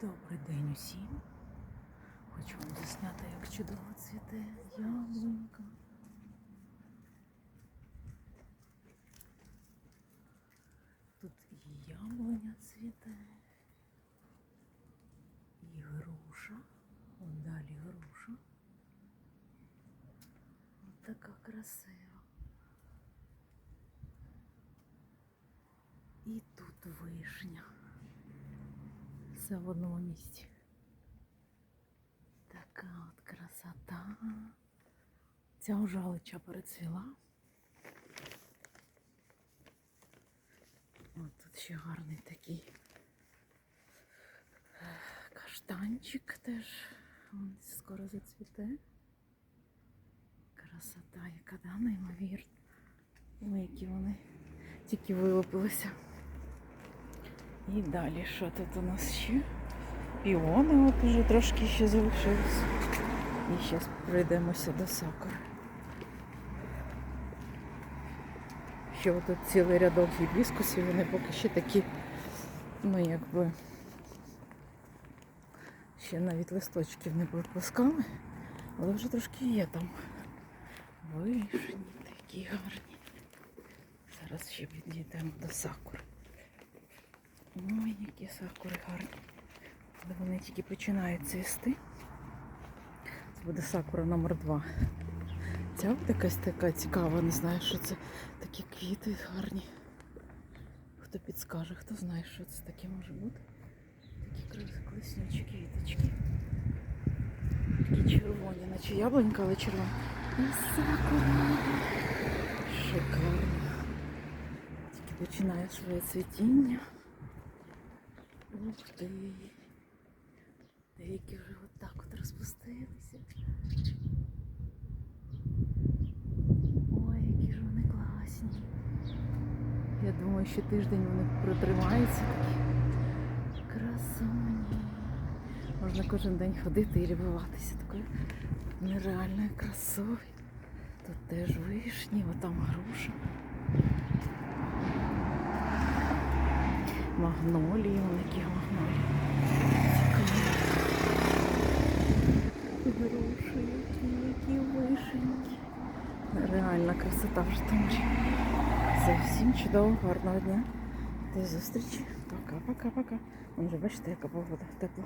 Добрий день усім. Хочу вам засняти, як чудово цвіте яблунька. Тут і яблуня цвіте, і груша. Вон далі груша. Ось така красива. І тут вишня. Все в одному місці. Така от красота. Ця ужалича перецвіла. От тут ще гарний такий каштанчик теж. Він скоро зацвіте. Красота, яка да, неймовірна. Ой, які вони тільки вилупилися. І далі що тут у нас ще? Піони от уже трошки ще залишилось. І зараз пройдемося до сакури. Ще тут цілий рядок гібіскусів, вони поки ще такі, ну якби ще навіть листочків не випускали, але вже трошки є там. Вишні такі гарні. Зараз ще підійдемо до сакури. Ой, які сакури гарні. Але вони тільки починають цвісти. Це буде сакура номер 2 Ця от якась така цікава, не знаю, що це такі квіти гарні. Хто підскаже, хто знає, що це таке може бути. Такі класнючі квіточки. Такі червоні, наче яблунька, але червоні. І сакура. Шикарно. Тільки починає своє цвітіння. Ух ти. Деякі вже отак от розпустилися. Ой, які ж вони класні. Я думаю, що тиждень вони протримаються такі красуні. Можна кожен день ходити і любуватися такою нереальною красою. Тут теж вишні, отам груша. Магнолії, вон які магнолії. Груші, які, вишенькі. Реальна красота в Житомирі. Це всім чудового, гарного дня. До зустрічі. Пока-пока-пока. Вон бачите, яка погода тепла.